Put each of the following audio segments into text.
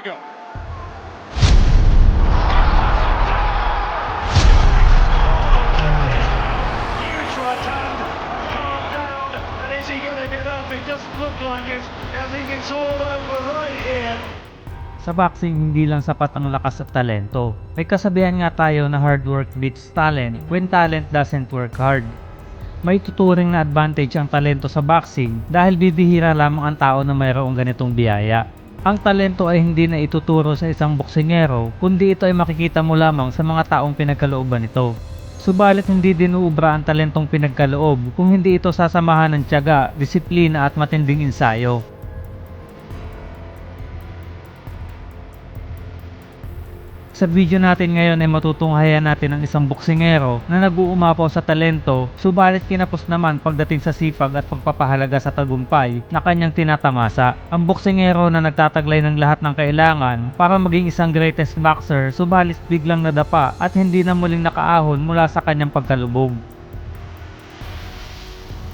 we go. Sa boxing, hindi lang sapat ang lakas at talento. May kasabihan nga tayo na hard work beats talent when talent doesn't work hard. May tuturing na advantage ang talento sa boxing dahil bibihira lamang ang tao na mayroong ganitong biyaya. Ang talento ay hindi na ituturo sa isang boksingero, kundi ito ay makikita mo lamang sa mga taong pinagkalooban nito. Subalit hindi din uubra ang talentong pinagkaloob kung hindi ito sasamahan ng tiyaga, disiplina at matinding ensayo. Sa video natin ngayon ay matutunghayan natin ang isang boksingero na nag-uumapaw sa talento subalit kinapos naman pagdating sa sipag at pagpapahalaga sa tagumpay na kanyang tinatamasa. Ang boksingero na nagtataglay ng lahat ng kailangan para maging isang greatest boxer subalit biglang nadapa at hindi na muling nakaahon mula sa kanyang pagkalubog.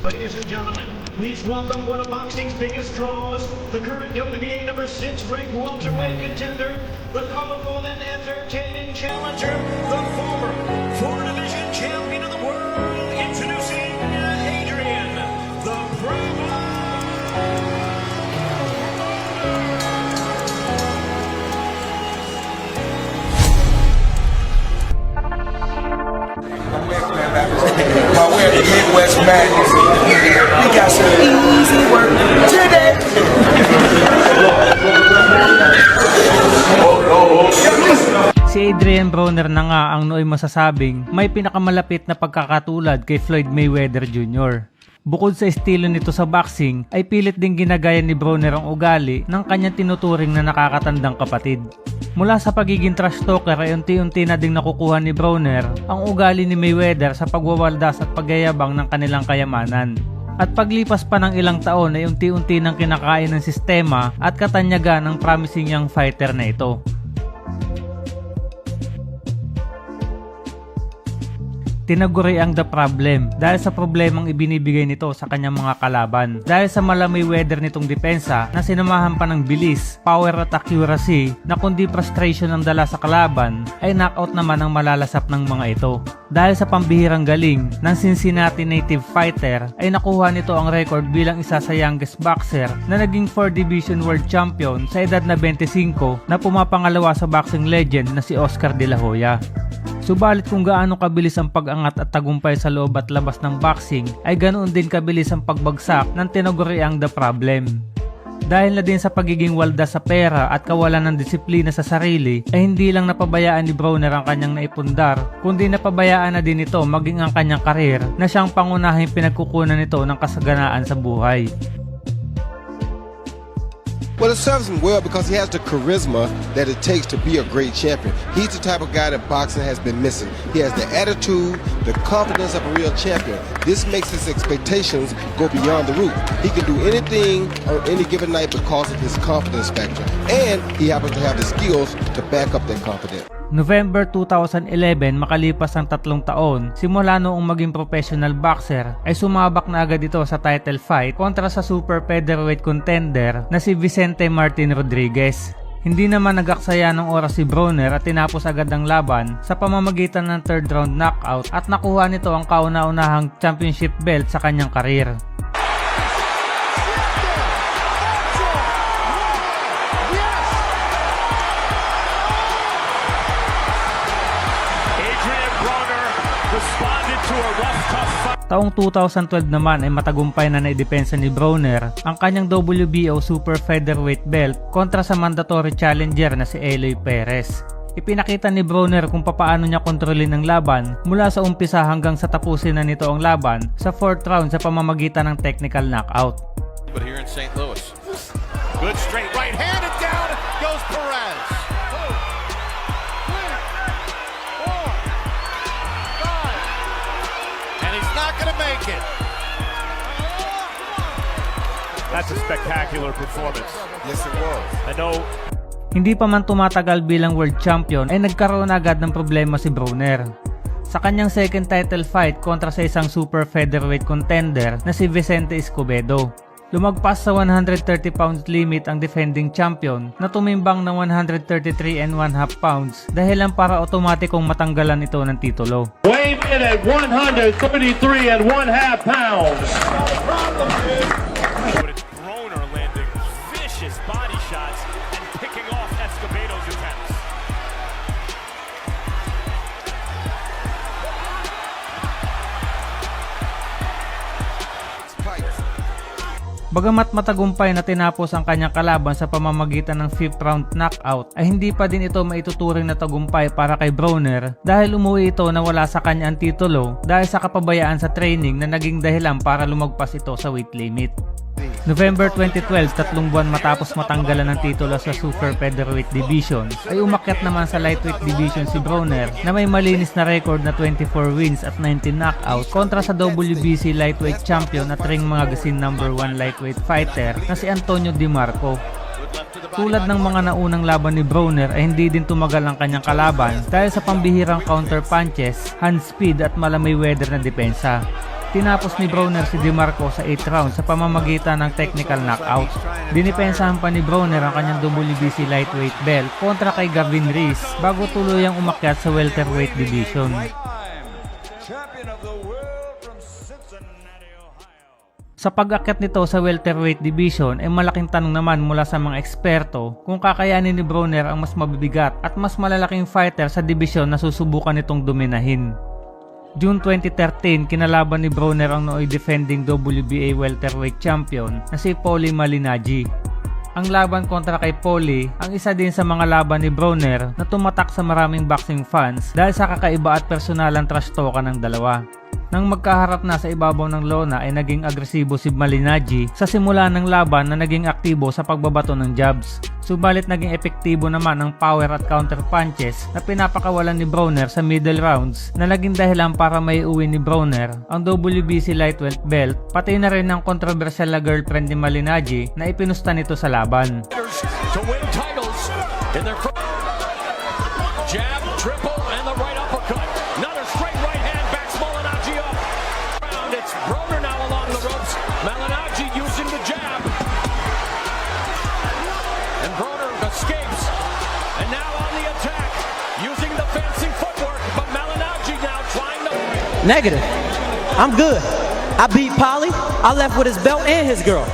Ladies and gentlemen, please welcome one of boxing's biggest draws, the current WBA number six ranked welterweight contender, the colorful and entertaining challenger, the former four division champion of the world, introducing Adrian, the Bravo. My way of the Midwest Madness. We got some easy work today. Si Adrian Broner na nga ang nooy masasabing may pinakamalapit na pagkakatulad kay Floyd Mayweather Jr. Bukod sa estilo nito sa boxing, ay pilit din ginagaya ni Broner ang ugali ng kanyang tinuturing na nakakatandang kapatid. Mula sa pagiging trash talker ay unti-unti na ding nakukuha ni Broner ang ugali ni Mayweather sa pagwawaldas at pagyayabang ng kanilang kayamanan. At paglipas pa ng ilang taon ay unti-unti nang kinakain ng sistema at katanyagan ng promising young fighter na ito. Tinaguri ang The Problem dahil sa problemang ibinibigay nito sa kanyang mga kalaban. Dahil sa malamay weather nitong depensa na sinamahan pa ng bilis, power at accuracy na kundi frustration ang dala sa kalaban ay knockout naman ang malalasap ng mga ito. Dahil sa pambihirang galing ng Cincinnati native fighter ay nakuha nito ang record bilang isa sa youngest boxer na naging 4 division world champion sa edad na 25 na pumapangalawa sa boxing legend na si Oscar De La Hoya. Subalit kung gaano kabilis ang pag-angat at tagumpay sa loob at labas ng boxing ay ganoon din kabilis ang pagbagsak ng tinaguriang The Problem. Dahil na din sa pagiging walda sa pera at kawalan ng disiplina sa sarili ay hindi lang napabayaan ni Browner ang kanyang naipundar kundi napabayaan na din ito maging ang kanyang karir na siyang pangunahing pinagkukunan nito ng kasaganaan sa buhay. Well, it serves him well because he has the charisma that it takes to be a great champion. He's the type of guy that boxing has been missing. He has the attitude, the confidence of a real champion. This makes his expectations go beyond the roof. He can do anything on any given night because of his confidence factor. And he happens to have the skills to back up that confidence. November 2011 makalipas ang tatlong taon, simula noong maging professional boxer, ay sumabak na agad ito sa title fight kontra sa super featherweight contender na si Vicente Martin Rodriguez. Hindi naman nagaksaya ng oras si Broner at tinapos agad ang laban sa pamamagitan ng third round knockout at nakuha nito ang kauna-unahang championship belt sa kanyang karir. Taong 2012 naman ay matagumpay na naidepensa ni Broner ang kanyang WBO Super Featherweight belt kontra sa mandatory challenger na si Eloy Perez. Ipinakita ni Broner kung papaano niya kontrolin ang laban mula sa umpisa hanggang sa tapusin na nito ang laban sa 4th round sa pamamagitan ng technical knockout. but here in St. Louis. Good straight right hand and down goes Perez. It. That's a spectacular performance. Yes, it was. I know Hindi pa man tumatagal bilang world champion ay nagkaroon agad ng problema si Broner. Sa kanyang second title fight kontra sa isang super featherweight contender na si Vicente Escobedo. Lumagpas sa 130 pounds limit ang defending champion na tumimbang ng 133 and 1 half pounds dahilan para otomatikong matanggalan ito ng titulo. Weighed in at 133 and one half pounds. Bagamat matagumpay na tinapos ang kanyang kalaban sa pamamagitan ng 5th round knockout ay hindi pa din ito maituturing na tagumpay para kay Broner dahil umuwi ito na wala sa kanya ang titulo dahil sa kapabayaan sa training na naging dahilan para lumagpas ito sa weight limit. November 2012, tatlong buwan matapos matanggalan ng titulo sa Super Featherweight Division, ay umakyat naman sa Lightweight Division si Broner na may malinis na record na 24 wins at 19 knockouts kontra sa WBC Lightweight Champion at Ring Magazine number 1 Lightweight Fighter na si Antonio Di Marco. Tulad ng mga naunang laban ni Broner ay hindi din tumagal ang kanyang kalaban dahil sa pambihirang counter punches, hand speed at malamay weather na depensa. Tinapos ni Broner si DeMarco sa 8 rounds sa pamamagitan ng technical knockout. Dinipensahan pa ni Broner ang kanyang WBC lightweight belt kontra kay Gavin Reese bago tuluyang umakyat sa welterweight division. Sa pag-akyat nito sa welterweight division ay malaking tanong naman mula sa mga eksperto kung kakayanin ni Broner ang mas mabibigat at mas malalaking fighter sa division na susubukan nitong dominahin. June 2013, kinalaban ni Broner ang nooy defending WBA welterweight champion na si Paulie Malignaggi. Ang laban kontra kay Paulie ang isa din sa mga laban ni Broner na tumatak sa maraming boxing fans dahil sa kakaiba at personalang trash talkan ng dalawa. Nang magkaharap na sa ibabaw ng lona ay naging agresibo si Malignaggi sa simula ng laban na naging aktibo sa pagbabato ng jabs. Subalit naging epektibo naman ang power at counter punches na pinapakawalan ni Broner sa middle rounds na naging dahilan para may uwi ni Broner ang WBC lightweight belt pati na rin ang kontrobersyal na girlfriend ni Malignaggi na ipinusta nito sa laban. Jab, triple, and the right Negative. I'm good. I beat Polly. I left with his belt and his girl.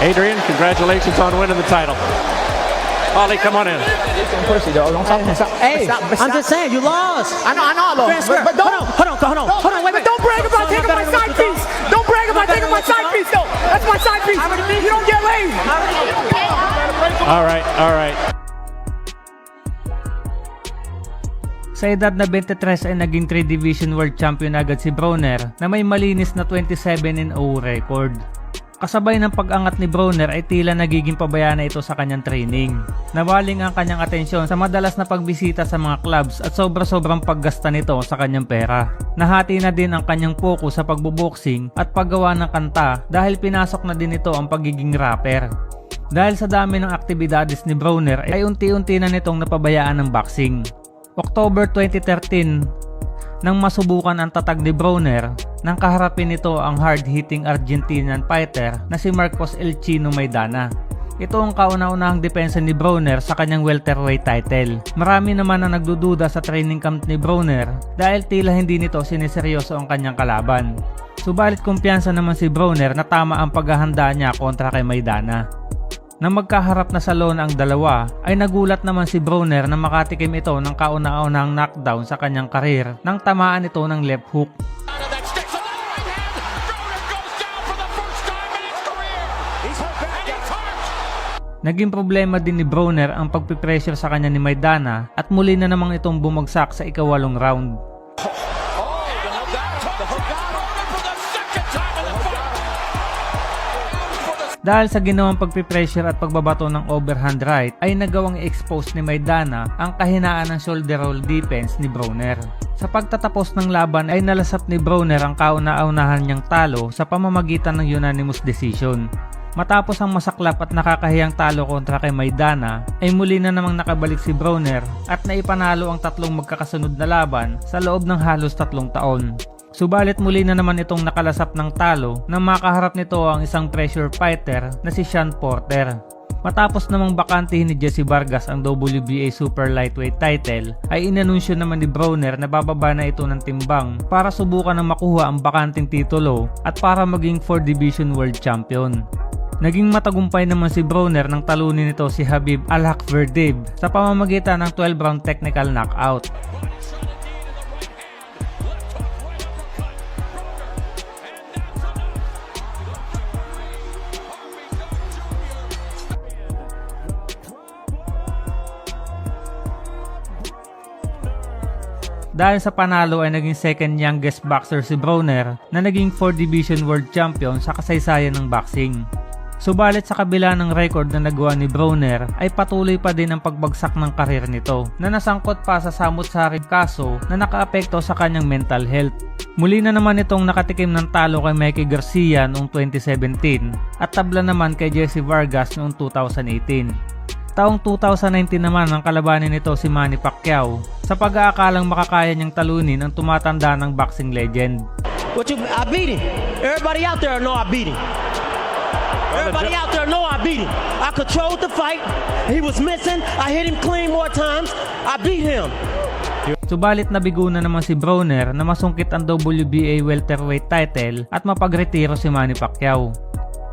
Adrian, congratulations on winning the title. Ollie, come on in. Hey, I'm just saying, you lost. I know, I know, I lost. But, but don't, hold on, hold on, hold on, hold on, wait, but wait. don't brag about So taking my better side piece. Don't brag about taking my side piece, though. That's my side piece. You don't get laid. All right, all right. Sa edad na 23 ay naging 3 Division World Champion agad si Broner na may malinis na 27-0 record. Kasabay ng pag-angat ni Broner ay tila nagiging pabaya na ito sa kanyang training. Nawaling ang kanyang atensyon sa madalas na pagbisita sa mga clubs at sobra-sobrang paggasta nito sa kanyang pera. Nahati na din ang kanyang focus sa pagbuboxing at paggawa ng kanta dahil pinasok na din ito ang pagiging rapper. Dahil sa dami ng aktibidades ni Broner ay unti-unti na nitong napabayaan ng boxing. October 2013, nang masubukan ang tatag ni Broner, nang kaharapin nito ang hard-hitting Argentinian fighter na si Marcos El Chino Maidana. Ito ang kauna-unahang depensa ni Broner sa kanyang welterweight title. Marami naman ang nagdududa sa training camp ni Broner dahil tila hindi nito siniseryoso ang kanyang kalaban. Subalit kumpiyansa naman si Broner na tama ang paghahanda niya kontra kay Maidana. Nang magkaharap na sa lona ang dalawa, ay nagulat naman si Broner na makatikim ito ng kauna-unahang knockdown sa kanyang karir nang tamaan ito ng left hook. Naging problema din ni Broner ang pagpipressure sa kanya ni Maidana at muli na namang itong bumagsak sa ikawalong round. Dahil sa ginawang pagpipressure at pagbabato ng overhand right ay nagawang i-expose ni Maidana ang kahinaan ng shoulder roll defense ni Broner. Sa pagtatapos ng laban ay nalasap ni Broner ang kauna-aunahan niyang talo sa pamamagitan ng unanimous decision. Matapos ang masaklap at nakakahiyang talo kontra kay Maidana, ay muli na namang nakabalik si Broner at naipanalo ang tatlong magkakasunod na laban sa loob ng halos tatlong taon. Subalit muli na naman itong nakalasap ng talo na makaharap nito ang isang pressure fighter na si Sean Porter. Matapos namang bakantihin ni Jesse Vargas ang WBA Super Lightweight title, ay inanunsyo naman ni Broner na bababa na ito ng timbang para subukan na makuha ang bakanting titulo at para maging 4 Division World Champion. Naging matagumpay naman si Broner nang talunin nito si Habib Al-Hakverdib sa pamamagitan ng 12 round technical knockout. Dahil sa panalo ay naging second youngest boxer si Broner na naging 4 Division World Champion sa kasaysayan ng boxing. Subalit sa kabila ng record na nagawa ni Broner ay patuloy pa din ang pagbagsak ng karir nito na nasangkot pa sa samot-saring kaso na nakaapekto sa kanyang mental health. Muli na naman itong nakatikim ng talo kay Mikey Garcia noong 2017 at tabla naman kay Jesse Vargas noong 2018. Taong 2019 naman ang kalabanin nito si Manny Pacquiao sa pag-aakalang makakaya niyang talunin ang tumatanda ng boxing legend. What you? I beat him. Everybody out there know I beat him. Everybody out there know I beat him. I controlled the fight. He was missing. I hit him clean more times. I beat him. Subalit nabigo na naman si Broner na masungkit ang WBA welterweight title at mapagretiro si Manny Pacquiao.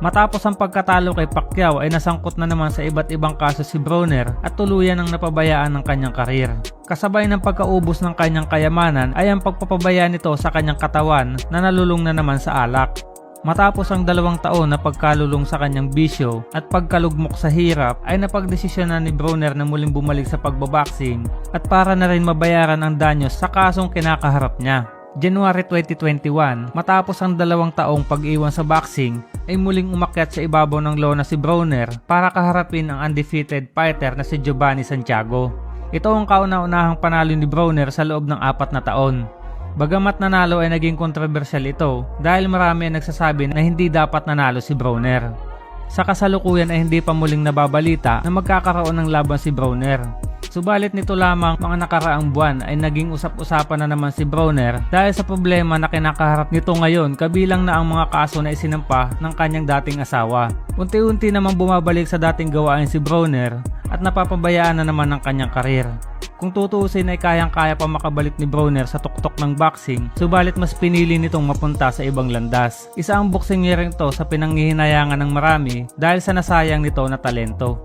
Matapos ang pagkatalo kay Pacquiao ay nasangkot na naman sa iba't ibang kaso si Broner at tuluyan ang napabayaan ng kanyang karir. Kasabay ng pagkaubos ng kanyang kayamanan ay ang pagpapabaya nito sa kanyang katawan na nalulung na naman sa alak. Matapos ang dalawang taon na pagkalulong sa kanyang bisyo at pagkalugmok sa hirap ay napagdesisyon na ni Broner na muling bumalik sa pagbaboxing at para na rin mabayaran ang danyo sa kasong kinakaharap niya. January 2021, matapos ang dalawang taong pag-iwan sa boxing, ay muling umakyat sa ibabaw ng lona si Broner para kaharapin ang undefeated fighter na si Giovanni Santiago. Ito ang kauna-unahang panalo ni Broner sa loob ng apat na taon. Bagamat nanalo ay naging kontrobersyal ito dahil marami ang nagsasabi na hindi dapat nanalo si Broner. Sa kasalukuyan ay hindi pa muling nababalita na magkakaroon ng laban si Broner. Subalit nito lamang mga nakaraang buwan ay naging usap-usapan na naman si Broner dahil sa problema na kinakaharap nito ngayon kabilang na ang mga kaso na isinampa ng kanyang dating asawa. Unti-unti namang bumabalik sa dating gawain si Broner at napapabayaan na naman ang kanyang karir. Kung tutuusin ay kayang-kaya pa makabalik ni Broner sa tuktok ng boxing, subalit mas pinili nitong mapunta sa ibang landas. Isa ang boksingero to sa pinanghihinayangan ng marami dahil sa nasayang nito na talento.